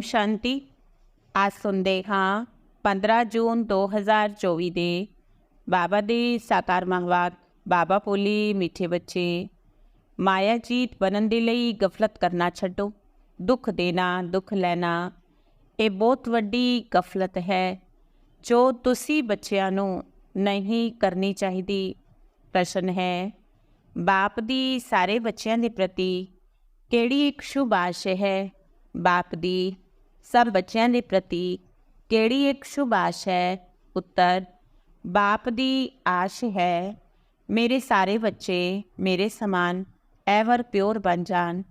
ਓਮ ਸ਼ਾਂਤੀ। ਅੱਜ ਸੁਣਦੇ ਹਾਂ 15 ਜੂਨ 2024 ਦੇ। ਬਾਬਾ ਦੀ ਸਾਕਾਰ ਮਹਵਾਕ ਬਾਬਾ ਬੋਲੀ ਮਿੱਠੇ ਬੱਚੇ, ਮਾਇਆ ਜੀਤ ਬਣਨ ਦੇ ਲਈ ਗਫਲਤ ਕਰਨਾ ਛੱਡੋ, ਦੁੱਖ ਦੇਣਾ, ਦੁੱਖ ਲੈਣਾ, ਇਹ ਬਹੁਤ ਵੱਡੀ ਗਫਲਤ ਹੈ, ਜੋ ਤੁਸੀਂ ਬੱਚਿਆਂ ਨੂੰ ਨਹੀਂ ਕਰਨੀ ਚਾਹੀਦੀ। ਪ੍ਰਸ਼ਨ ਹੈ, ਬਾਪ ਦੀ ਸਾਰੇ ਬੱਚਿਆਂ ਦੇ ਪ੍ਰਤੀ ਕਿਹੜੀ ਇੱਕ ਸ਼ੁਭ ਆਸ਼ ਹੈ? ਬਾਪ ਦੀ ਸਭ ਬੱਚਿਆਂ ਦੇ ਪ੍ਰਤੀ ਕਿਹੜੀ ਇੱਕ ਸ਼ੁਭ ਆਸ਼ ਹੈ? ਉੱਤਰ, ਬਾਪ ਦੀ ਆਸ਼ ਹੈ, ਮੇਰੇ ਸਾਰੇ ਬੱਚੇ ਮੇਰੇ ਸਮਾਨ ਐਵਰ ਪਿਓਰ ਬਣ ਜਾਣ।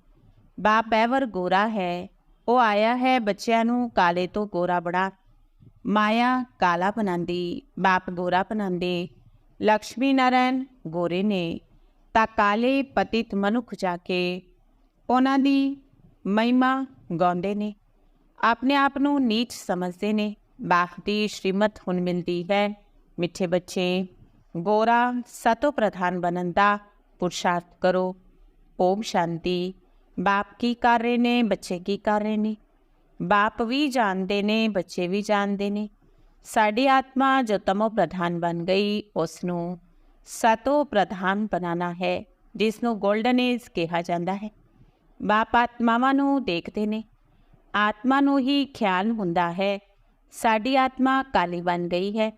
ਬਾਪ ਐਵਰ ਗੋਰਾ ਹੈ, ਉਹ ਆਇਆ ਹੈ ਬੱਚਿਆਂ ਨੂੰ ਕਾਲੇ ਤੋਂ ਗੋਰਾ ਬਣਾ। ਮਾਇਆ ਕਾਲਾ ਬਣਾਉਂਦੀ, ਬਾਪ ਗੋਰਾ ਬਣਾਉਂਦੇ। ਲక్ష్ਮੀ ਨਾਰਾਇਣ ਗੋਰੇ ਨੇ, ਤਾਂ ਕਾਲੇ ਪਤਿਤ ਮਨੁੱਖ ਜਾ ਕੇ, ਉਹਨਾਂ ਦੀ ਮਹਿਮਾ ਗਾਉਂਦੇ ਨੇ। ਆਪਣੇ ਆਪ ਨੂੰ ਨੀਚ ਸਮਝਦੇ ਨੇ। ਬਾਪ ਦੀ ਸ਼੍ਰੀਮਤ ਹੁਣ ਮਿਲਦੀ ਹੈ। ਮਿੱਠੇ ਬੱਚੇ, ਗੋਰਾ ਸਤੋ ਪ੍ਰਧਾਨ ਬਣਨ ਦਾ ਪੁਰਸ਼ਾਰਥ ਕਰੋ। ਓਮ ਸ਼ਾਂਤੀ। ਬਾਪ ਕੀ ਕਰ ਰਹੇ ਨੇ? ਬੱਚੇ ਕੀ ਕਰ ਰਹੇ ਨੇ? ਬਾਪ ਵੀ ਜਾਣਦੇ ਨੇ, ਬੱਚੇ ਵੀ ਜਾਣਦੇ ਨੇ। ਸਾਡੀ ਆਤਮਾ ਜੋ ਤਮੋ ਪ੍ਰਧਾਨ ਬਣ ਗਈ ਉਸ ਨੂੰ ਸਤੋ ਪ੍ਰਧਾਨ ਬਣਾਉਣਾ ਹੈ ਜਿਸ ਨੂੰ 골ਡਨ ਏਜ ਕਿਹਾ ਜਾਂਦਾ ਹੈ। ਬਾਪ ਆਤਮਾਵਾਂ ਨੂੰ ਦੇਖਦੇ ਨੇ। ਆਤਮਾ ਨੂੰ ਹੀ ਖਿਆਲ ਹੁੰਦਾ ਹੈ। ਸਾਡੀ ਆਤਮਾ ਕਾਲੀ ਬਣ ਗਈ ਹੈ।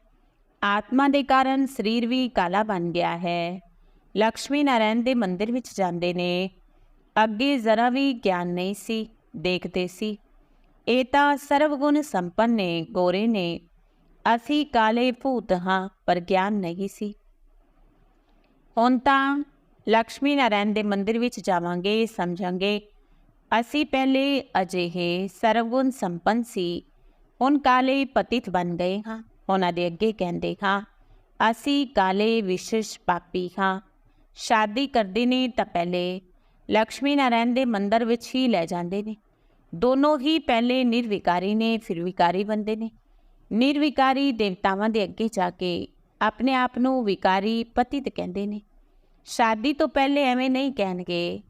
ਆਤਮਾ ਦੇ ਕਾਰਨ ਸਰੀਰ ਵੀ ਕਾਲਾ ਬਣ ਗਿਆ ਹੈ। ਲక్ష్ਮੀ ਨਾਰਾਇਣ ਦੇ ਮੰਦਿਰ ਵਿੱਚ ਜਾਂਦੇ ਨੇ। ਅੱਗੇ ਜ਼ਰਾ ਵੀ ਗਿਆਨ ਨਹੀਂ ਸੀ, ਦੇਖਦੇ ਸੀ। ਇਹ ਤਾਂ ਸਰਵਗੁਣ ਸੰਪੰਨ ਨੇ, ਗੋਰੇ ਨੇ। ਅਸੀਂ ਕਾਲੇ ਭੂਤ ਹਾਂ, ਪਰ ਗਿਆਨ ਨਹੀਂ ਸੀ। ਹੁਣ ਤਾਂ ਲక్ష్ਮੀ ਨਾਰਾਇਣ ਦੇ ਮੰਦਿਰ ਵਿੱਚ ਜਾਵਾਂਗੇ, ਸਮਝਾਂਗੇ। ਅਸੀਂ ਪਹਿਲੇ ਅਜਿਹੇ ਸਰਵਗੁਣ ਸੰਪੰਨ ਸੀ। ਹੁਣ ਕਾਲੇ ਪਤਿਤ ਬਣ ਗਏ ਹਾਂ। ਉਹਨਾਂ ਦੇ ਅੱਗੇ ਕਹਿੰਦੇ ਹਾਂ, ਅਸੀਂ ਕਾਲੇ ਵਿਸ਼ੇਸ਼ ਪਾਪੀ ਹਾਂ। ਸ਼ਾਦੀ ਕਰਦੇ ਨੇ ਤਾਂ ਪਹਿਲੇ ਲక్ష్ਮੀ ਨਾਰਾਇਣ ਦੇ ਮੰਦਰ ਵਿੱਚ ਹੀ ਲੈ ਜਾਂਦੇ ਨੇ। ਦੋਨੋਂ ਹੀ ਪਹਿਲੇ ਨਿਰਵਿਕਾਰੀ ਨੇ, ਫਿਰ ਵਿਕਾਰੀ ਬੰਦੇ ਨੇ। ਨਿਰਵਿਕਾਰੀ ਦੇਵਤਾਵਾਂ ਦੇ ਅੱਗੇ ਜਾ ਕੇ ਆਪਣੇ ਆਪ ਨੂੰ ਵਿਕਾਰੀ ਪਤਿਤ ਕਹਿੰਦੇ ਨੇ। ਸ਼ਾਦੀ ਤੋਂ ਪਹਿਲੇ ਐਵੇਂ ਨਹੀਂ ਕਹਿਣਗੇ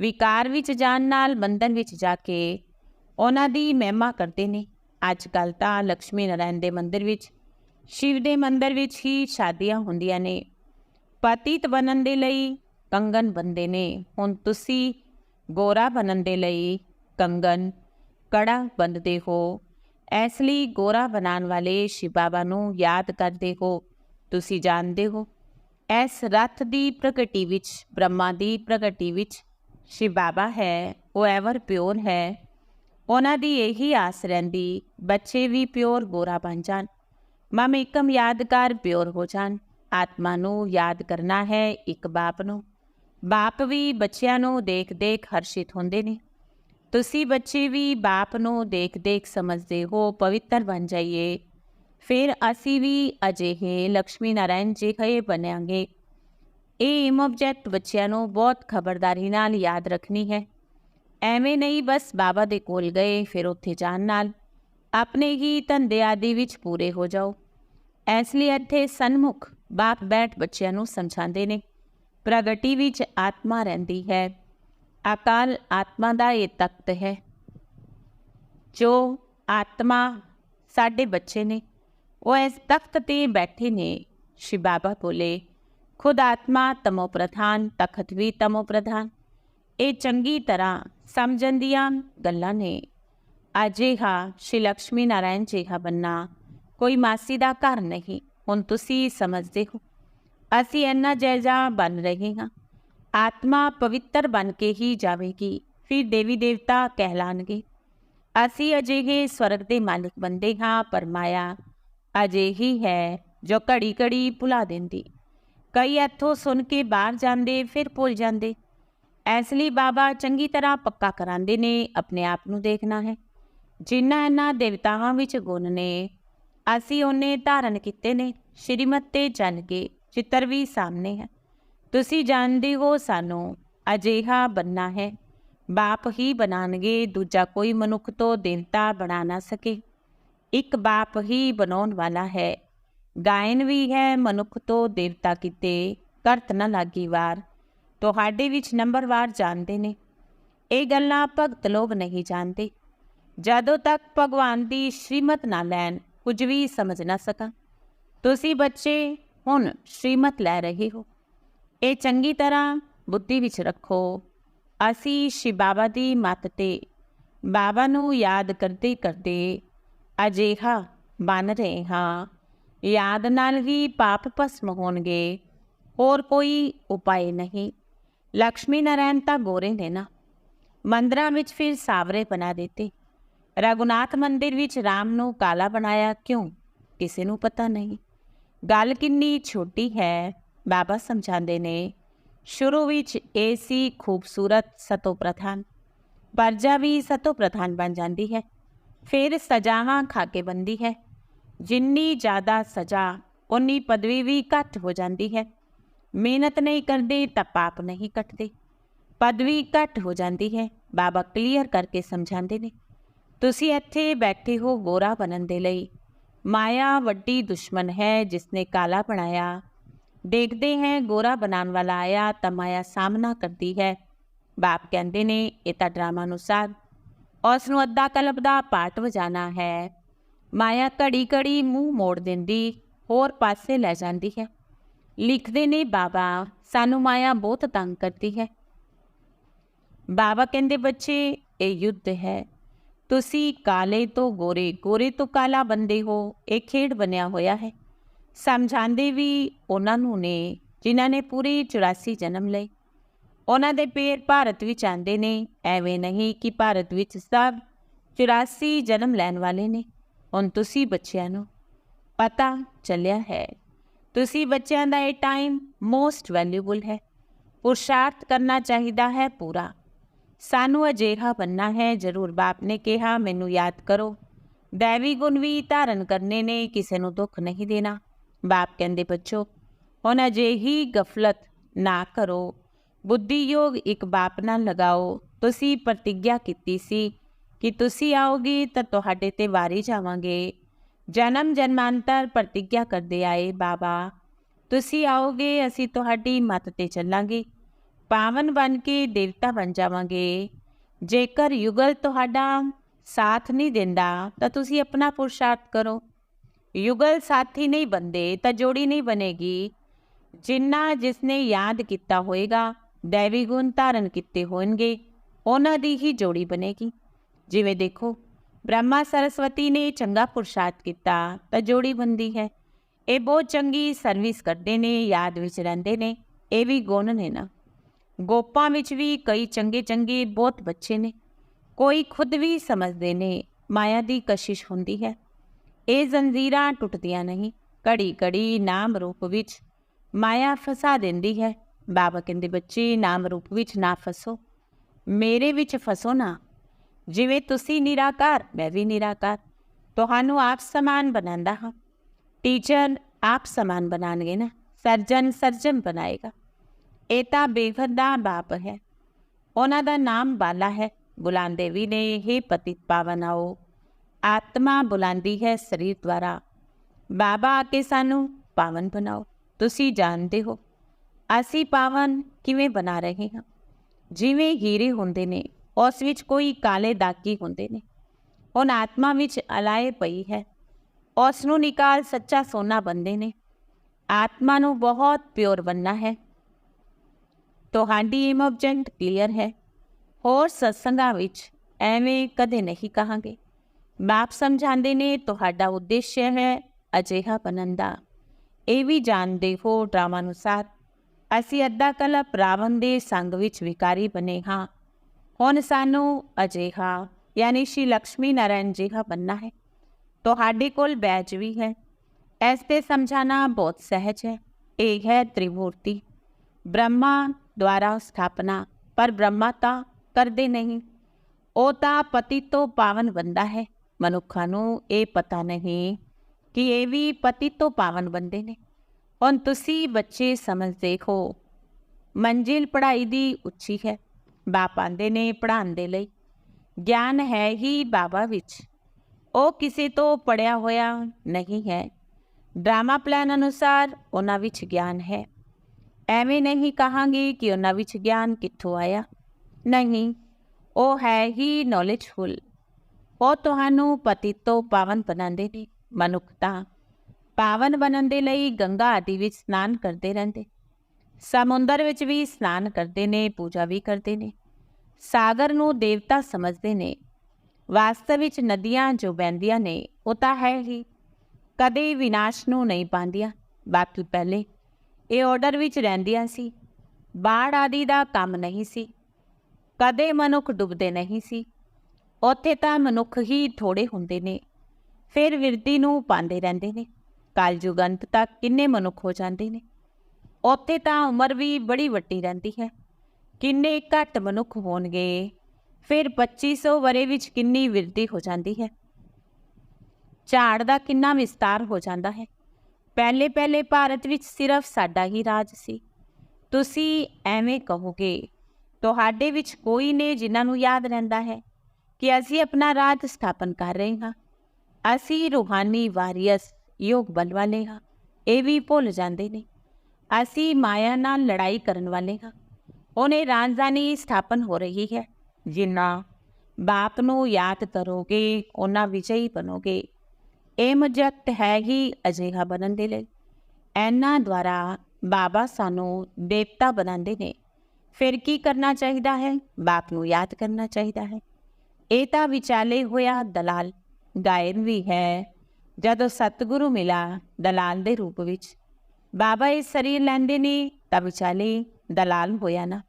ਵਿਕਾਰ ਵਿੱਚ ਜਾਣ ਨਾਲ ਮੰਦਰ ਵਿੱਚ ਜਾ ਕੇ ਉਹਨਾਂ ਦੀ ਮਹਿਮਾ ਕਰਦੇ ਨੇ। ਅੱਜ ਕੱਲ ਤਾਂ ਲక్ష్ਮੀ ਨਾਰਾਇਣ ਦੇ ਮੰਦਰ ਵਿੱਚ, ਸ਼ਿਵ ਦੇ ਮੰਦਰ ਵਿੱਚ ਹੀ ਸ਼ਾਦੀਆਂ ਹੁੰਦੀਆਂ ਨੇ। ਪਤਿਤ ਬਣਨ ਦੇ ਲਈ ਕੰਗਨ ਬੰਦੇ ਨੇ। ਹੁਣ ਤੁਸੀਂ ਗੋਰਾ ਬਣਨ ਦੇ ਲਈ ਕੰਗਨ ਕੜਾ ਬੰਦਦੇ ਹੋ। ਇਸ ਲਈ ਗੋਰਾ ਬਣਾਉਣ ਵਾਲੇ ਸ਼ਿਵ ਬਾਬਾ ਨੂੰ ਯਾਦ ਕਰਦੇ ਹੋ। ਤੁਸੀਂ ਜਾਣਦੇ ਹੋ, ਇਸ ਰਥ ਦੀ ਪ੍ਰਗਟੀ ਵਿੱਚ, ਬ੍ਰਹਮਾ ਦੀ ਪ੍ਰਗਟੀ ਵਿੱਚ ਸ਼ਿਵ ਬਾਬਾ ਹੈ, ਉਹ ਐਵਰ ਪਿਓਰ ਹੈ। ਉਹਨਾਂ ਦੀ ਇਹੀ ਆਸ ਰਹਿੰਦੀ, ਬੱਚੇ ਵੀ ਪਿਓਰ ਗੋਰਾ ਬਣ ਜਾਣ। ਮਮ ਇੱਕਮ ਯਾਦਗਾਰ ਪਿਓਰ ਹੋ ਜਾਣ। ਆਤਮਾ ਨੂੰ ਯਾਦ ਕਰਨਾ ਹੈ ਇੱਕ ਬਾਪ ਨੂੰ। ਬਾਪ ਵੀ ਬੱਚਿਆਂ ਨੂੰ ਦੇਖ ਦੇਖ ਹਰਸ਼ਿਤ ਹੁੰਦੇ ਨੇ। ਤੁਸੀਂ ਬੱਚੇ ਵੀ ਬਾਪ ਨੂੰ ਦੇਖ ਦੇਖ ਸਮਝਦੇ ਹੋ, ਪਵਿੱਤਰ ਬਣ ਜਾਈਏ। ਫਿਰ ਅਸੀਂ ਵੀ ਅਜਿਹੇ ਲక్ష్ਮੀ ਨਾਰਾਇਣ ਜੀ ਖਏ ਬਣਾਂਗੇ। ਇਹ ਇਮ ਆਬਜੈਕਟ ਬੱਚਿਆਂ ਨੂੰ ਬਹੁਤ ਖਬਰਦਾਰੀ ਨਾਲ ਯਾਦ ਰੱਖਣੀ ਹੈ। ਐਵੇਂ ਨਹੀਂ ਬਸ ਬਾਬਾ ਦੇ ਕੋਲ ਗਏ, ਫਿਰ ਉੱਥੇ ਜਾਣ ਨਾਲ। ਆਪਣੇ ਹੀ ਧੰਦੇ ਆਦਿ ਵਿੱਚ ਪੂਰੇ ਹੋ ਜਾਓ। ਇਸ ਲਈ ਇੱਥੇ ਸਨਮੁਖ ਬਾਪ ਬੈਠ ਬੱਚਿਆਂ ਨੂੰ ਸਮਝਾਉਂਦੇ ਨੇ। ਪ੍ਰਗਟੀ ਵਿੱਚ ਆਤਮਾ ਰਹਿੰਦੀ ਹੈ। ਅਕਾਲ ਆਤਮਾ ਦਾ ਇਹ ਤਖਤ ਹੈ। ਜੋ ਆਤਮਾ ਸਾਡੇ ਬੱਚੇ ਨੇ, ਉਹ ਇਸ ਤਖਤ ਤੇ ਬੈਠੇ ਨੇ ਸ਼ਿਵ ਬਾਬਾ ਬੋਲੇ। ਖੁਦ ਆਤਮਾ ਤਮੋ ਪ੍ਰਧਾਨ, ਤਖਤ ਵੀ ਤਮੋ ਪ੍ਰਧਾਨ। ਇਹ ਚੰਗੀ ਤਰ੍ਹਾਂ ਸਮਝਣ ਦੀਆਂ ਗੱਲਾਂ ਨੇ। ਅਜਿਹਾ ਸ਼੍ਰੀ ਲక్ష్ਮੀ ਨਾਰਾਇਣ ਜੀ ਦਾ ਬੰਨਾ ਕੋਈ ਮਾਸੀ ਦਾ ਘਰ ਨਹੀਂ, ਹੁਣ ਤੁਸੀਂ ਸਮਝਦੇ ਹੋ। ਅਸੀਂ ਇੰਨਾ ਜੈਜਾ ਬਣ ਰਹੇ ਹਾਂ। ਆਤਮਾ ਪਵਿੱਤਰ ਬਣ ਕੇ ਹੀ ਜਾਵੇਗੀ, ਫਿਰ ਦੇਵੀ ਦੇਵਤਾ ਕਹਿਲਾਣਗੇ। ਅਸੀਂ ਅਜਿਹੇ ਸਵਰਗ ਦੇ ਮਾਲਕ ਬੰਦੇ ਹਾਂ, ਪਰ ਮਾਇਆ ਅਜਿਹੀ ਹੈ ਜੋ ਘੜੀ ਘੜੀ ਭੁਲਾ ਦਿੰਦੀ। ਕਈ ਇੱਥੋਂ ਸੁਣ ਕੇ ਬਾਹਰ ਜਾਂਦੇ, ਫਿਰ ਭੁੱਲ ਜਾਂਦੇ। ਇਸ ਲਈ ਬਾਬਾ ਚੰਗੀ ਤਰ੍ਹਾਂ ਪੱਕਾ ਕਰਾਉਂਦੇ ਨੇ, ਆਪਣੇ ਆਪ ਨੂੰ ਦੇਖਣਾ ਹੈ। ਜਿਨ੍ਹਾਂ ਇਹਨਾਂ ਦੇਵਤਾਵਾਂ ਵਿੱਚ ਗੁਣ ਨੇ, ਅਸੀਂ ਉਹਨੇ ਧਾਰਨ ਕੀਤੇ ਨੇ, ਸ਼੍ਰੀਮਤ ਤੇ ਚੱਲ ਕੇ ਚਿੱਤਰ ਵੀ ਸਾਹਮਣੇ ਹੈ। ਤੁਸੀਂ ਜਾਣਦੇ ਹੋ ਸਾਨੂੰ ਅਜਿਹਾ ਬੰਨਾ ਹੈ। ਬਾਪ ਹੀ ਬਣਾਣਗੇ ਦੂਜਾ ਕੋਈ ਮਨੁੱਖ ਤੋਂ ਦੇਵਤਾ ਬਣਾ ਨਾ ਸਕੇ। ਇੱਕ ਬਾਪ ਹੀ ਬਣਾਉਣ ਵਾਲਾ ਹੈ ਗਾਇਨ ਵੀ ਹੈ ਮਨੁੱਖ ਤੋਂ, ਦੇਵਤਾ ਕਿਤੇ ਕਰਤ ਨਾ ਲਾਗੀ ਵਾਰ। ਤੁਹਾਡੇ ਵਿੱਚ ਨੰਬਰਵਾਰ ਜਾਣਦੇ ਨੇ। ਇਹ ਗੱਲਾਂ ਭਗਤ ਲੋਕ ਨਹੀਂ ਜਾਣਦੇ। ਜਦੋਂ ਤੱਕ ਭਗਵਾਨ ਦੀ ਸ਼੍ਰੀਮਤ ਨਾ ਲੈਣ, ਕੁਝ ਵੀ ਸਮਝ ਨਾ ਸਕਾਂ। ਤੁਸੀਂ ਬੱਚੇ ਹੁਣ ਸ਼੍ਰੀਮਤ ਲੈ ਰਹੇ ਹੋ। ਇਹ ਚੰਗੀ ਤਰ੍ਹਾਂ ਬੁੱਧੀ ਵਿੱਚ ਰੱਖੋ। ਅਸੀਂ ਸ਼ਿਵ ਬਾਬਾ ਦੀ ਮੱਤ ਤੇ ਬਾਬਾ ਨੂੰ ਯਾਦ ਕਰਦੇ ਕਰਦੇ ਅਜਿਹਾ ਬਣ ਰਹੇ ਹਾਂ। ਯਾਦ ਨਾਲ ਹੀ ਪਾਪ ਭਸਮ ਹੋਣਗੇ, ਹੋਰ ਕੋਈ ਉਪਾਏ ਨਹੀਂ। ਲక్ష్ਮੀ ਨਾਰਾਇਣ ਤਾਂ ਗੋਰੇ ਨੇ ਨਾ। ਮੰਦਰਾਂ ਵਿੱਚ ਫਿਰ ਸਾਵਰੇ ਬਣਾ ਦਿੱਤੇ। ਰਘੁਨਾਥ ਮੰਦਿਰ ਵਿੱਚ ਰਾਮ ਨੂੰ ਕਾਲਾ ਬਣਾਇਆ ਕਿਉਂ? ਕਿਸੇ ਨੂੰ ਪਤਾ ਨਹੀਂ। ਗੱਲ ਕਿੰਨੀ ਛੋਟੀ ਹੈ, ਬਾਬਾ ਸਮਝਾਉਂਦੇ ਨੇ। ਸ਼ੁਰੂ ਵਿੱਚ ਇਹ ਸੀ ਖੂਬਸੂਰਤ ਸਤੋ ਪ੍ਰਧਾਨ ਪਰਜਾ ਵੀ ਸਤੋ ਪ੍ਰਧਾਨ ਬਣ ਜਾਂਦੀ ਹੈ। ਫਿਰ ਸਜ਼ਾਵਾਂ ਖਾ ਕੇ ਬੰਦੀ ਹੈ। ਜਿੰਨੀ ਜ਼ਿਆਦਾ ਸਜ਼ਾ ਉਨੀ ਪਦਵੀ ਵੀ ਘੱਟ ਹੋ ਜਾਂਦੀ ਹੈ। ਮਿਹਨਤ ਨਹੀਂ ਕਰਦੇ ਤਾਂ ਪਾਪ ਨਹੀਂ ਕੱਟਦੇ। ਪਦਵੀ ਘੱਟ ਹੋ ਜਾਂਦੀ ਹੈ, ਬਾਬਾ ਕਲੀਅਰ ਕਰਕੇ ਸਮਝਾਉਂਦੇ ਨੇ। ਤੁਸੀਂ ਇੱਥੇ ਬੈਠੇ ਹੋ ਗੋਰਾ ਬਣਨ ਦੇ ਲਈ। ਮਾਇਆ ਵੱਡੀ ਦੁਸ਼ਮਣ ਹੈ ਜਿਸਨੇ ਕਾਲਾ ਬਣਾਇਆ। ਦੇਖਦੇ ਹੈ ਗੋਰਾ ਬਣਾਉਣ ਵਾਲਾ ਆਇਆ ਤਾਂ ਮਾਇਆ ਸਾਹਮਣਾ ਕਰਦੀ ਹੈ। ਬਾਪ ਕਹਿੰਦੇ ਨੇ, ਇਹ ਤਾਂ ਡਰਾਮਾ ਅਨੁਸਾਰ। ਉਸ ਨੂੰ ਅੱਧਾ ਕਲਪ ਦਾ ਪਾਠ ਵਜਾਣਾ ਹੈ। ਮਾਇਆ ਘੜੀ ਘੜੀ ਮੂੰਹ ਮੋੜ ਦਿੰਦੀ, ਹੋਰ ਪਾਸੇ ਲੈ ਜਾਂਦੀ ਹੈ। ਲਿਖਦੇ ਨੇ, ਬਾਬਾ, ਸਾਨੂੰ ਮਾਇਆ ਬਹੁਤ ਤੰਗ ਕਰਦੀ ਹੈ। ਬਾਬਾ ਕਹਿੰਦੇ, ਬੱਚੇ, ਇਹ ਯੁੱਧ ਹੈ। ਤੁਸੀਂ ਕਾਲੇ ਤੋਂ ਗੋਰੇ ਗੋਰੇ ਤੋਂ ਕਾਲਾ ਬੰਦੇ ਹੋ। ਇਹ ਖੇਡ ਬਣਿਆ ਹੋਇਆ ਹੈ। ਸਮਝਾਉਂਦੇ ਵੀ ਉਹਨਾਂ ਨੂੰ ਨੇ, ਜਿਨ੍ਹਾਂ ਨੇ ਪੂਰੇ 84 ਜਨਮ ਲਏ। ਉਹਨਾਂ ਦੇ ਪੇਰ ਭਾਰਤ ਵਿੱਚ ਆਂਦੇ ਨੇ। ਐਵੇਂ ਨਹੀਂ ਕਿ ਭਾਰਤ ਵਿੱਚ ਸਭ 84 ਜਨਮ ਲੈਣ ਵਾਲੇ ਨੇ। ਹੁਣ ਤੁਸੀਂ ਬੱਚਿਆਂ ਨੂੰ ਪਤਾ ਚੱਲਿਆ ਹੈ। ਤੁਸੀਂ ਬੱਚਿਆਂ ਦਾ ਇਹ ਟਾਈਮ ਮੋਸਟ ਵੈਲਿਊਬਲ ਹੈ। ਪੁਰਸ਼ਾਰਥ ਕਰਨਾ ਚਾਹੀਦਾ ਹੈ ਪੂਰਾ। ਸਾਨੂੰ ਅਜਿਹਾ ਬੰਨਾ ਹੈ, ਜ਼ਰੂਰ ਬਾਪ ਨੇ ਕਿਹਾ, ਮੈਨੂੰ ਯਾਦ ਕਰੋ। ਦੇਵੀ ਗੁਣ ਵੀ ਧਾਰਨ ਕਰਨੇ ਨੇ, ਕਿਸੇ ਨੂੰ ਦੁੱਖ ਨਹੀਂ ਦੇਣਾ। ਬਾਪ ਕਹਿੰਦੇ, ਬੱਚੋ, ਹੁਣ ਅਜਿਹੀ ਗਫਲਤ ਨਾ ਕਰੋ। ਬੁੱਧੀ ਯੋਗ ਇੱਕ ਬਾਪ ਨਾਲ ਲਗਾਓ। ਤੁਸੀਂ ਪ੍ਰਤੀਗਿਆ ਕੀਤੀ ਸੀ। ਕਿ ਤੁਸੀਂ ਆਓਗੇ ਤਾਂ ਤੁਹਾਡੇ ਤੇ ਵਾਰੀ ਜਾਵਾਂਗੇ। ਜਨਮ ਜਨਮਾਂਤਰ ਪ੍ਰਤੀਗਿਆ ਕਰਦੇ ਆਏ ਬਾਬਾ, ਤੁਸੀਂ ਆਓਗੇ, ਅਸੀਂ ਤੁਹਾਡੀ ਮੱਤ ਤੇ ਚੱਲਾਂਗੇ। ਪਾਵਨ ਬਣ ਕੇ ਦੇਵਤਾ ਬਣ ਜਾਵਾਂਗੇ। ਜੇਕਰ ਯੁਗਲ ਤੁਹਾਡਾ ਸਾਥ ਨਹੀਂ ਦਿੰਦਾ, ਤਾਂ ਤੁਸੀਂ ਆਪਣਾ ਪੁਰਸ਼ਾਰਥ ਕਰੋ। ਯੁਗਲ ਸਾਥੀ ਨਹੀਂ ਬੰਦੇ ਤਾਂ ਜੋੜੀ ਨਹੀਂ ਬਣੇਗੀ। ਜਿੰਨਾ ਜਿਸਨੇ ਯਾਦ ਕੀਤਾ ਹੋਏਗਾ, ਦੇਵੀ ਗੁਣ ਧਾਰਨ ਕੀਤੇ ਹੋਣਗੇ, ਉਹਨਾਂ ਦੀ ਹੀ ਜੋੜੀ ਬਣੇਗੀ। ਜਿਵੇਂ ਦੇਖੋ, ਬ੍ਰਹਮਾ ਸਰਸਵਤੀ ਨੇ ਚੰਗਾ ਪੁਰਸ਼ਾਰਥ ਕੀਤਾ, ਤਾਂ ਜੋੜੀ ਬੰਦੀ ਹੈ। ਇਹ ਬਹੁਤ ਚੰਗੀ ਸਰਵਿਸ ਕਰਦੇ ਨੇ, ਯਾਦ ਵਿੱਚ ਰਹਿੰਦੇ ਨੇ, ਇਹ ਵੀ ਗੁਣ ਨੇ ਨਾ। ਗੋਪਾਂ ਵਿੱਚ ਵੀ ਕਈ ਚੰਗੇ ਚੰਗੇ ਬਹੁਤ ਬੱਚੇ ਨੇ। ਕੋਈ ਖੁਦ ਵੀ ਸਮਝਦੇ ਨੇ, ਮਾਇਆ ਦੀ ਕਸ਼ਿਸ਼ ਹੁੰਦੀ ਹੈ। ਇਹ ਜ਼ੰਜੀਰਾਂ ਟੁੱਟਦੀਆਂ ਨਹੀਂ, ਘੜੀ ਘੜੀ ਨਾਮ ਰੂਪ ਵਿੱਚ ਮਾਇਆ ਫਸਾ ਦਿੰਦੀ ਹੈ। ਬਾਬਾ ਕਹਿੰਦੇ ਬੱਚੇ, ਨਾਮ ਰੂਪ ਵਿੱਚ ਨਾ ਫਸੋ। ਮੇਰੇ ਵਿੱਚ ਫਸੋ ਨਾ। ਜਿਵੇਂ ਤੁਸੀਂ ਨਿਰਾਕਾਰ, ਮੈਂ ਵੀ ਨਿਰਾਕਾਰ। ਤੁਹਾਨੂੰ ਆਪ ਸਮਾਨ ਬਣਾਉਂਦਾ ਹਾਂ। ਟੀਚਰ ਆਪ ਸਮਾਨ ਬਣਾਣਗੇ ਨਾ। ਸਰਜਨ ਸਰਜਨ ਬਣਾਏਗਾ। ਇਹ ਤਾਂ ਬੇਖਦ ਬਾਪ ਹੈ। ਉਹਨਾਂ ਦਾ ਨਾਮ ਬਾਲਾ ਹੈ। ਬੁਲਾਉਂਦੇ ਵੀ ਨੇ ਇਹ ਪਤਿਤ ਪਾਵਨ ਆਓ। ਆਤਮਾ ਬੁਲਾਉਂਦੀ ਹੈ ਸਰੀਰ ਦੁਆਰਾ। ਬਾਬਾ ਆ ਕੇ ਸਾਨੂੰ ਪਾਵਨ ਬਣਾਓ। ਤੁਸੀਂ ਜਾਣਦੇ ਹੋ। ਅਸੀਂ ਪਾਵਨ ਕਿਵੇਂ ਬਣਾ ਰਹੇ ਹਾਂ? ਜਿਵੇਂ ਹੀਰੇ ਹੁੰਦੇ ਨੇ ਉਸ ਵਿੱਚ ਕੋਈ ਕਾਲੇ ਦਾਗੀ ਹੁੰਦੇ ਨੇ। ਹੁਣ ਆਤਮਾ ਵਿੱਚ ਅਲਾਏ ਪਈ ਹੈ। ਉਸ ਨੂੰ ਨਿਕਾਲ ਸੱਚਾ ਸੋਨਾ ਬੰਦੇ ਨੇ। ਆਤਮਾ ਨੂੰ ਬਹੁਤ ਪਿਓਰ ਬੰਨਾ ਹੈ। ਤੁਹਾਡੀ ਏਮ ਕਲੀਅਰ ਹੈ। ਹੋਰ ਸਤਸੰਗਾਂ ਵਿੱਚ ਐਵੇਂ ਕਦੇ ਨਹੀਂ ਕਹਾਂਗੇ। ਬਾਪ ਸਮਝਾਉਂਦੇ ਨੇ, ਤੁਹਾਡਾ ਉਦੇਸ਼ ਹੈ ਅਜਿਹਾ ਬਣਨ ਦਾ। ਇਹ ਵੀ ਜਾਣਦੇ ਹੋ ਡਰਾਮਾ ਅਨੁਸਾਰ ਅਸੀਂ ਅੱਧਾ ਕਲਪ ਰਾਵਣ ਦੇ ਸੰਗ ਵਿੱਚ ਵਿਕਾਰੀ ਬਨੇ ਹਾਂ। ਹੁਣ ਸਾਨੂੰ ਅਜਿਹਾ, ਯਾਨੀ ਸ਼੍ਰੀ ਲక్ష్ਮੀ ਨਾਰਾਇਣ ਜੀ ਜਿਹਾ ਬੰਨਾ ਹੈ। ਤੁਹਾਡੇ ਕੋਲ ਬੈਜ ਵੀ ਹੈ। ਇਸ ਤੇ ਸਮਝਾਣਾ ਬਹੁਤ ਸਹਿਜ ਹੈ। ਇਹ ਹੈ ਤ੍ਰਿਮੂਰਤੀ। ਬ੍ਰਹਮਾ ਦੁਆਰਾ ਸਥਾਪਨਾ, ਪਰ ਬ੍ਰਹਮਾ ਤਾਂ ਕਰਦੇ ਨਹੀਂ। ਉਹ ਤਾਂ ਪਤੀ ਤੋਂ ਪਾਵਨ ਬੰਦਾ ਹੈ। ਮਨੁੱਖਾਂ ਨੂੰ ਇਹ ਪਤਾ ਨਹੀਂ ਕਿ ਇਹ ਵੀ ਪਤੀ ਤੋਂ ਪਾਵਨ ਬੰਦੇ ਨੇ। ਹੁਣ ਤੁਸੀਂ ਬੱਚੇ ਸਮਝਦੇ ਹੋ। ਮੰਜ਼ਿਲ ਪੜ੍ਹਾਈ ਦੀ ਉੱਚੀ ਹੈ। ਬਾਪ ਆਂਦੇ ਨੇ ਪੜ੍ਹਾਉਣ ਦੇ ਲਈ। ਗਿਆਨ ਹੈ ਹੀ ਬਾਬਾ ਵਿੱਚ। ਉਹ ਕਿਸੇ ਤੋਂ ਪੜਿਆ ਹੋਇਆ ਨਹੀਂ ਹੈ। ਡਰਾਮਾ ਪਲਾਨ ਅਨੁਸਾਰ ਉਹਨਾਂ ਵਿੱਚ ਗਿਆਨ ਹੈ। ਐਵੇਂ ਨਹੀਂ ਕਹਾਂਗੇ ਕਿ ਉਹਨਾਂ ਵਿੱਚ ਗਿਆਨ ਕਿੱਥੋਂ ਆਇਆ। ਨਹੀਂ, ਉਹ ਹੈ ਹੀ ਨੌਲੇਜਫੁਲ ਉਹ ਤੁਹਾਨੂੰ ਪਤੀ ਤੋਂ ਪਾਵਨ ਬਣਾਉਂਦੇ ਨੇ। ਮਨੁੱਖਤਾ ਪਾਵਨ ਬਣਨ ਦੇ ਲਈ ਗੰਗਾ ਆਦਿ ਵਿੱਚ ਸਨਾਨ ਕਰਦੇ ਰਹਿੰਦੇ। ਸਮੁੰਦਰ ਵਿੱਚ ਵੀ ਇਸ਼ਨਾਨ ਕਰਦੇ ਨੇ, ਪੂਜਾ ਵੀ ਕਰਦੇ ਨੇ। ਸਾਗਰ ਨੂੰ ਦੇਵਤਾ ਸਮਝਦੇ ਨੇ। ਵਾਸਤਵ ਵਿੱਚ ਨਦੀਆਂ ਜੋ ਵਹਿੰਦੀਆਂ ਨੇ, ਉਹ ਤਾਂ ਹੈ ਹੀ। ਕਦੇ ਵਿਨਾਸ਼ ਨੂੰ ਨਹੀਂ ਪਾਉਂਦੀਆਂ। ਬਾਕੀ ਪਹਿਲੇ ਇਹ ਆਰਡਰ ਵਿੱਚ ਰਹਿੰਦੀਆਂ ਸੀ। ਬਾੜ ਆਦਿ ਦਾ ਕੰਮ ਨਹੀਂ ਸੀ। ਕਦੇ ਮਨੁੱਖ ਡੁੱਬਦੇ ਨਹੀਂ ਸੀ। ਉੱਥੇ ਤਾਂ ਮਨੁੱਖ ਹੀ ਥੋੜੇ ਹੁੰਦੇ ਨੇ। ਫਿਰ ਵਿਰਤੀ ਨੂੰ ਪਾਉਂਦੇ ਰਹਿੰਦੇ ਨੇ। ਕਲਯੁਗ ਅੰਤ ਤੱਕ ਕਿੰਨੇ ਮਨੁੱਖ ਹੋ ਜਾਂਦੇ ਨੇ। ਉੱਥੇ ਤਾਂ ਉਮਰ ਵੀ ਬੜੀ ਵੱਡੀ ਰਹਿੰਦੀ ਹੈ। ਕਿੰਨੇ ਘੱਟ ਮਨੁੱਖ ਹੋਣਗੇ, ਫਿਰ 2500 ਵਰੇ ਵਿੱਚ ਕਿੰਨੀ ਵਿਰਤੀ ਹੋ ਜਾਂਦੀ ਹੈ। ਝਾੜ ਦਾ ਕਿੰਨਾ ਵਿਸਤਾਰ ਹੋ ਜਾਂਦਾ ਹੈ। ਪਹਿਲੇ ਪਹਿਲੇ ਭਾਰਤ ਵਿੱਚ ਸਿਰਫ ਸਾਡਾ ਹੀ ਰਾਜ ਸੀ। ਤੁਸੀਂ ਐਵੇਂ ਕਹੋਗੇ, ਤੁਹਾਡੇ ਵਿੱਚ ਕੋਈ ਨੇ ਜਿਨ੍ਹਾਂ ਨੂੰ ਯਾਦ ਰਹਿੰਦਾ ਹੈ ਕਿ ਅਸੀਂ ਆਪਣਾ ਰਾਜ ਸਥਾਪਨ ਕਰ ਰਹੇ ਹਾਂ। ਅਸੀਂ ਰੂਹਾਨੀ ਵਾਰੀਅਸ ਯੋਗ ਬਲ ਵਾਲੇ ਹਾਂ, ਇਹ ਵੀ ਭੁੱਲ ਜਾਂਦੇ ਨੇ। ਅਸੀਂ ਮਾਇਆ ਨਾਲ ਲੜਾਈ ਕਰਨ ਵਾਲੇ ਹਾਂ। ਉਹਨੇ ਰਾਜਧਾਨੀ ਸਥਾਪਨ ਹੋ ਰਹੀ ਹੈ। ਜਿੰਨਾ ਬਾਪ ਨੂੰ ਯਾਦ ਕਰੋਗੇ ਉਹਨਾਂ ਵਿਜਈ ਬਣੋਗੇ। ਇਹ ਮਜਤ ਹੈ ਹੀ ਅਜਿਹਾ ਬਣਨ ਦੇ ਲਈ। ਇਹਨਾਂ ਦੁਆਰਾ ਬਾਬਾ ਸਾਨੂੰ ਦੇਵਤਾ ਬਣਾਉਂਦੇ ਨੇ। ਫਿਰ ਕੀ ਕਰਨਾ ਚਾਹੀਦਾ ਹੈ? ਬਾਪ ਨੂੰ ਯਾਦ ਕਰਨਾ ਚਾਹੀਦਾ ਹੈ। ਇਹ ਤਾਂ ਵਿਚਾਲੇ ਹੋਇਆ ਦਲਾਲ। ਗਾਇਨ ਵੀ ਹੈ। ਜਦੋਂ ਸਤਿਗੁਰੂ ਮਿਲਾ ਦਲਾਲ ਦੇ ਰੂਪ ਵਿੱਚ ਬਾਬਾ ਇਹ ਸਰੀਰ ਲੈਂਦੇ ਨੇ ਤਾਂ ਵਿਚਾਲੇ ਦਲਾਲ ਹੋਇਆ ਨਾ।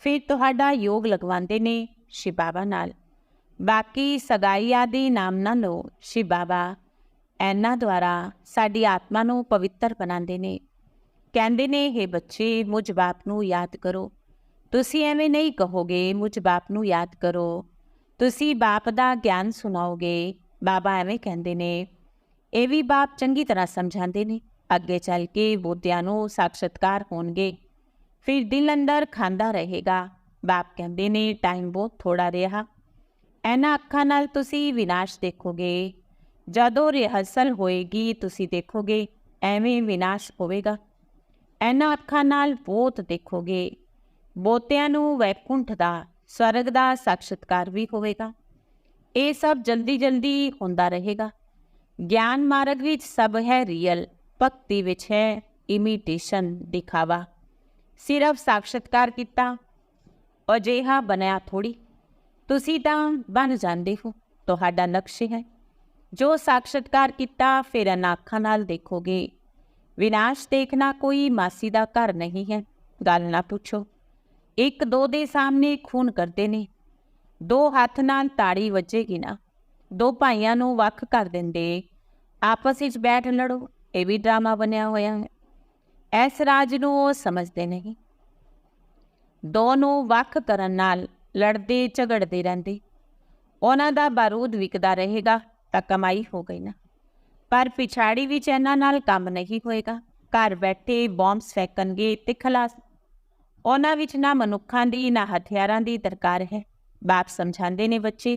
ਫਿਰ ਤੁਹਾਡਾ ਯੋਗ ਲਗਵਾਉਂਦੇ ਨੇ ਸ਼ਿਵ ਬਾਬਾ ਨਾਲ। ਬਾਕੀ ਸਗਾਈ ਆਦਿ ਨਾਮ ਨਾ ਲਓ ਸ਼ਿਵ ਬਾਬਾ। ਇਹਨਾਂ ਦੁਆਰਾ ਸਾਡੀ ਆਤਮਾ ਨੂੰ ਪਵਿੱਤਰ ਬਣਾਉਂਦੇ ਨੇ। ਕਹਿੰਦੇ ਨੇ ਇਹ ਬੱਚੇ, ਮੁਝ ਬਾਪ ਨੂੰ ਯਾਦ ਕਰੋ। ਤੁਸੀਂ ਐਵੇਂ ਨਹੀਂ ਕਹੋਗੇ, ਮੁਝ ਬਾਪ ਨੂੰ ਯਾਦ ਕਰੋ। ਤੁਸੀਂ ਬਾਪ ਦਾ ਗਿਆਨ ਸੁਣਾਓਗੇ। ਬਾਬਾ ਐਵੇਂ ਕਹਿੰਦੇ ਨੇ। ਇਹ ਵੀ ਬਾਪ ਚੰਗੀ ਤਰ੍ਹਾਂ ਸਮਝਾਉਂਦੇ ਨੇ। ਅੱਗੇ ਚੱਲ ਕੇ ਬੋਧਿਆਂ ਨੂੰ ਸਾਖਸ਼ਤਕਾਰ ਹੋਣਗੇ। ਫਿਰ ਦਿਲ ਅੰਦਰ ਖਾਂਦਾ ਰਹੇਗਾ। ਬਾਪ ਕਹਿੰਦੇ ਨੇ ਟਾਈਮ ਬਹੁਤ ਥੋੜਾ ਰਿਹਾ। ਇਹਨਾਂ ਅੱਖਾਂ ਨਾਲ ਤੁਸੀਂ ਵਿਨਾਸ਼ ਦੇਖੋਗੇ। ਜਦੋਂ ਰਿਹਰਸਲ ਹੋਏਗੀ, ਤੁਸੀਂ ਦੇਖੋਗੇ, ਐਵੇਂ ਵਿਨਾਸ਼ ਹੋਵੇਗਾ। ਇਹਨਾਂ ਅੱਖਾਂ ਨਾਲ ਬਹੁਤ ਦੇਖੋਗੇ। ਬੋਤਿਆਂ ਨੂੰ ਵੈਕੁੰਠ ਦਾ, ਸਵਰਗ ਦਾ ਸਾਖਸ਼ਤਕਾਰ ਵੀ ਹੋਵੇਗਾ। ਇਹ ਸਭ ਜਲਦੀ ਜਲਦੀ ਹੁੰਦਾ ਰਹੇਗਾ। ਗਿਆਨ ਮਾਰਗ ਵਿੱਚ ਸਭ ਹੈ ਰੀਅਲ ਭਗਤੀ ਵਿੱਚ ਹੈ ਇਮੀਟੇਸ਼ਨ ਦਿਖਾਵਾ। ਸਿਰਫ ਸਾਖਸ਼ਤਕਾਰ ਕੀਤਾ, ਅਜਿਹਾ ਬਣਿਆ ਥੋੜੀ ਤੁਸੀਂ ਤਾਂ ਬਣ ਜਾਂਦੇ ਹੋ, ਤੁਹਾਡਾ ਨਕਸ਼ ਹੈ। ਜੋ ਸਾਖਸ਼ਤਕਾਰ ਕੀਤਾ, ਫਿਰ ਅਨਾਖਾਂ ਨਾਲ ਦੇਖੋਗੇ। ਵਿਨਾਸ਼ ਦੇਖਣਾ ਕੋਈ ਮਾਸੀ ਦਾ ਘਰ ਨਹੀਂ ਹੈ, ਗੱਲ ਨਾ ਪੁੱਛੋ। ਇੱਕ ਦੋ ਦੇ ਸਾਹਮਣੇ ਖੂਨ ਕਰਦੇ ਨੇ। ਦੋ ਹੱਥ ਨਾਲ ਤਾੜੀ ਵੱਜੇਗੀ ਨਾ। ਦੋ ਭਾਈਆਂ ਨੂੰ ਵੱਖ ਕਰ ਦਿੰਦੇ। ਆਪਸ ਵਿੱਚ ਬੈਠ ਲੜੋ। ਇਹ ਵੀ ਡਰਾਮਾ ਬਣਿਆ ਹੋਇਆ ਹੈ। ਇਸ ਰਾਜ ਨੂੰ ਉਹ ਸਮਝਦੇ ਨਹੀਂ। ਦੋਨੋਂ ਵੱਖ ਕਰਨ ਨਾਲ ਲੜਦੇ, ਝਗੜਦੇ ਰਹਿੰਦੇ। ਉਹਨਾਂ ਦਾ ਬਾਰੂਦ ਵਿਕਦਾ ਰਹੇਗਾ ਤਾਂ ਕਮਾਈ ਹੋ ਗਈ ਨਾ। ਪਰ ਪਿਛਾੜੀ ਵਿੱਚ ਇਹਨਾਂ ਨਾਲ ਕੰਮ ਨਹੀਂ ਹੋਏਗਾ। ਘਰ ਬੈਠੇ ਬੰਬਸ ਫੈਕਣਗੇ ਤੇ ਖਲਾਸ। ਉਹਨਾਂ ਵਿੱਚ ਨਾ ਮਨੁੱਖਾਂ ਦੀ, ਨਾ ਹਥਿਆਰਾਂ ਦੀ ਦਰਕਾਰ ਹੈ। ਬਾਪ ਸਮਝਾਉਂਦੇ ਨੇ ਬੱਚੇ,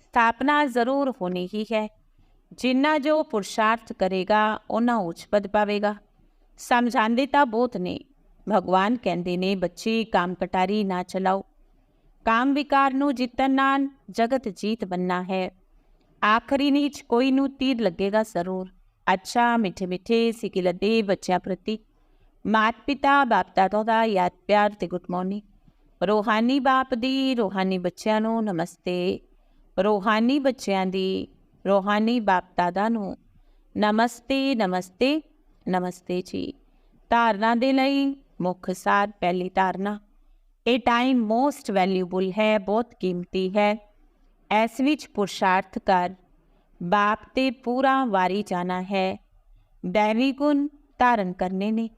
ਸਥਾਪਨਾ ਜ਼ਰੂਰ ਹੋਣੀ ਹੀ ਹੈ। ਜਿੰਨਾ ਜੋ ਪੁਰਸ਼ਾਰਥ ਕਰੇਗਾ ਉਹਨਾਂ ਉੱਚ ਪਦ ਪਾਵੇਗਾ। ਸਮਝਾਉਂਦੇ ਤਾਂ ਬਹੁਤ ਨੇ। ਭਗਵਾਨ ਕਹਿੰਦੇ ਨੇ, ਬੱਚੇ, ਕਾਮ ਕਟਾਰੀ ਨਾ ਚਲਾਓ। ਕਾਮ ਵਿਕਾਰ ਨੂੰ ਜਿੱਤਣ ਨਾਲ ਜਗਤ ਜੀਤ ਬੰਨਾ ਹੈ। ਆਖਰੀ ਨੀਚ ਕੋਈ ਨੂੰ ਤੀਰ ਲੱਗੇਗਾ ਜ਼ਰੂਰ। ਅੱਛਾ, ਮਿੱਠੇ ਮਿੱਠੇ ਸਿਕਿਲਦੇ ਬੱਚਿਆਂ ਪ੍ਰਤੀ। ਮਾਤ ਪਿਤਾ, ਬਾਪ ਦਾਦਾ ਦਾ ਯਾਦ ਪਿਆਰ ਤੇ ਗੁੱਡ ਮਾਰਨਿੰਗ ਰੋਹਾਨੀ ਬਾਪ ਦੀ, ਰੋਹਾਨੀ ਬੱਚਿਆਂ ਨੂੰ ਨਮਸਤੇ। ਰੋਹਾਨੀ ਬੱਚਿਆਂ ਦੀ ਰੋਹਾਨੀ ਬਾਪ ਦਾਦਾ ਨੂੰ, ਨਮਸਤੇ ਨਮਸਤੇ ਨਮਸਤੇ ਜੀ। ਧਾਰਨਾ ਦੇ ਲਈ ਮੁੱਖ ਸਾਰ ਪਹਿਲੀ ਧਾਰਨਾ। ਇਹ ਟਾਈਮ ਮੋਸਟ ਵੈਲਿਊਬਲ ਹੈ, ਬਹੁਤ ਕੀਮਤੀ ਹੈ। ਇਸ ਵਿੱਚ ਪੁਰਸ਼ਾਰਥ ਕਰ, ਬਾਪ ਤੇ ਪੂਰਾ ਵਾਰੀ ਜਾਣਾ ਹੈ। ਦੈਵੀ ਗੁਣ ਧਾਰਨ ਕਰਨੇ ਨੇ।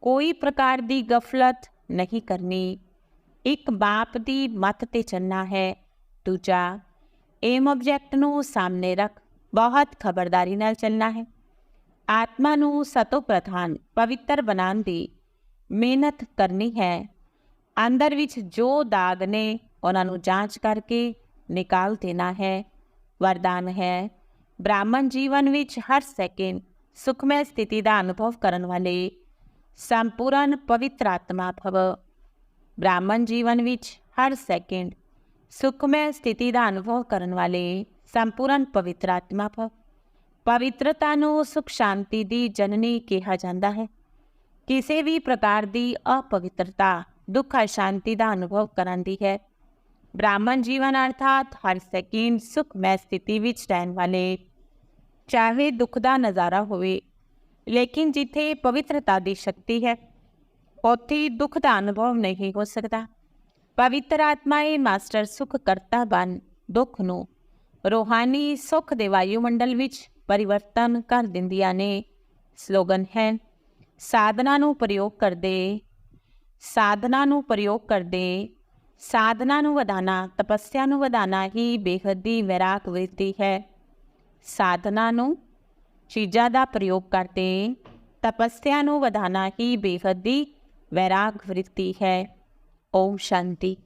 ਕੋਈ ਪ੍ਰਕਾਰ ਦੀ ਗਫਲਤ ਨਹੀਂ ਕਰਨੀ। ਇੱਕ ਬਾਪ ਦੀ ਮੱਤ ਤੇ ਚੱਲਣਾ ਹੈ। ਦੂਜਾ ਏਮ ਆਬਜੈਕਟ ਨੂੰ ਸਾਹਮਣੇ ਰੱਖ, ਬਹੁਤ ਖਬਰਦਾਰੀ ਨਾਲ ਚੱਲਣਾ ਹੈ। ਆਤਮਾ ਨੂੰ ਸਤੋ ਪ੍ਰਧਾਨ ਪਵਿੱਤਰ ਬਣਾਉਣ ਦੀ ਮਿਹਨਤ ਕਰਨੀ ਹੈ। ਅੰਦਰ ਵਿੱਚ ਜੋ ਦਾਗ ਨੇ, ਉਹਨਾਂ ਨੂੰ ਜਾਂਚ ਕਰਕੇ ਨਿਕਾਲ ਦੇਣਾ ਹੈ। ਵਰਦਾਨ ਹੈ, ਬ੍ਰਾਹਮਣ ਜੀਵਨ ਵਿੱਚ ਹਰ ਸੈਕਿੰਡ ਸੁਖਮय ਸਥਿਤੀ ਦਾ ਅਨੁਭਵ ਕਰਨ ਵਾਲੇ ਸੰਪੂਰਨ ਪਵਿੱਤਰ ਆਤਮਾ ਭਵ। ਬ੍ਰਾਹਮਣ ਜੀਵਨ ਵਿੱਚ ਹਰ ਸੈਕਿੰਡ ਸੁਖਮय ਸਥਿਤੀ ਦਾ ਅਨੁਭਵ ਕਰਨ ਵਾਲੇ ਸੰਪੂਰਨ ਪਵਿੱਤਰ ਆਤਮਾ ਭਵ ਪਵਿੱਤਰਤਾ ਨੂੰ ਸੁਖ ਸ਼ਾਂਤੀ ਦੀ ਜਨਨੀ ਕਿਹਾ ਜਾਂਦਾ ਹੈ ਕਿਸੇ ਵੀ ਪ੍ਰਕਾਰ ਦੀ ਅਪਵਿੱਤਰਤਾ ਦੁੱਖ ਅਸ਼ਾਂਤੀ ਦਾ ਅਨੁਭਵ ਕਰਾਂਦੀ ਹੈ ਬ੍ਰਾਹਮਣ ਜੀਵਨ ਅਰਥਾਤ ਹਰ ਸਕਿੰਡ ਸੁਖਮੈ ਸਥਿਤੀ ਵਿੱਚ ਰਹਿਣ ਵਾਲੇ ਚਾਹੇ ਦੁੱਖ ਦਾ ਨਜ਼ਾਰਾ ਹੋਵੇ ਲੇਕਿਨ ਜਿੱਥੇ ਪਵਿੱਤਰਤਾ ਦੀ ਸ਼ਕਤੀ ਹੈ ਉੱਥੇ ਦੁੱਖ ਦਾ ਅਨੁਭਵ ਨਹੀਂ ਹੋ ਸਕਦਾ ਪਵਿੱਤਰ ਆਤਮਾਏ ਮਾਸਟਰ ਸੁਖ ਕਰਤਾ ਬਨ ਦੁੱਖ ਨੂੰ ਰੋਹਾਨੀ ਸੁਖ ਦੇ ਵਾਯੂਮੰਡਲ ਵਿੱਚ ਪਰਿਵਰਤਨ ਕਰ ਦਿੰਦੀਆਂ ਨੇ ਸਲੋਗਨ ਹੈ ਸਾਧਨਾ ਨੂੰ ਪ੍ਰਯੋਗ ਕਰਦੇ ਸਾਧਨਾ ਨੂੰ ਪ੍ਰਯੋਗ ਕਰਦੇ ਸਾਧਨਾ ਨੂੰ ਵਧਾਣਾ ਤਪੱਸਿਆ ਨੂੰ ਵਧਾਣਾ ਹੀ ਬੇਹੱਦੀ ਵੈਰਾਗ ਵ੍ਰਿਤੀ ਹੈ ਸਾਧਨਾ ਨੂੰ ਚੀਜ਼ਾਂ ਦਾ ਪ੍ਰਯੋਗ ਕਰਦੇ ਤਪੱਸਿਆ ਨੂੰ ਵਧਾਣਾ ਹੀ ਬੇਹੱਦੀ ਵੈਰਾਗ ਵ੍ਰਿਤੀ ਹੈ ਓਮ ਸ਼ਾਂਤੀ।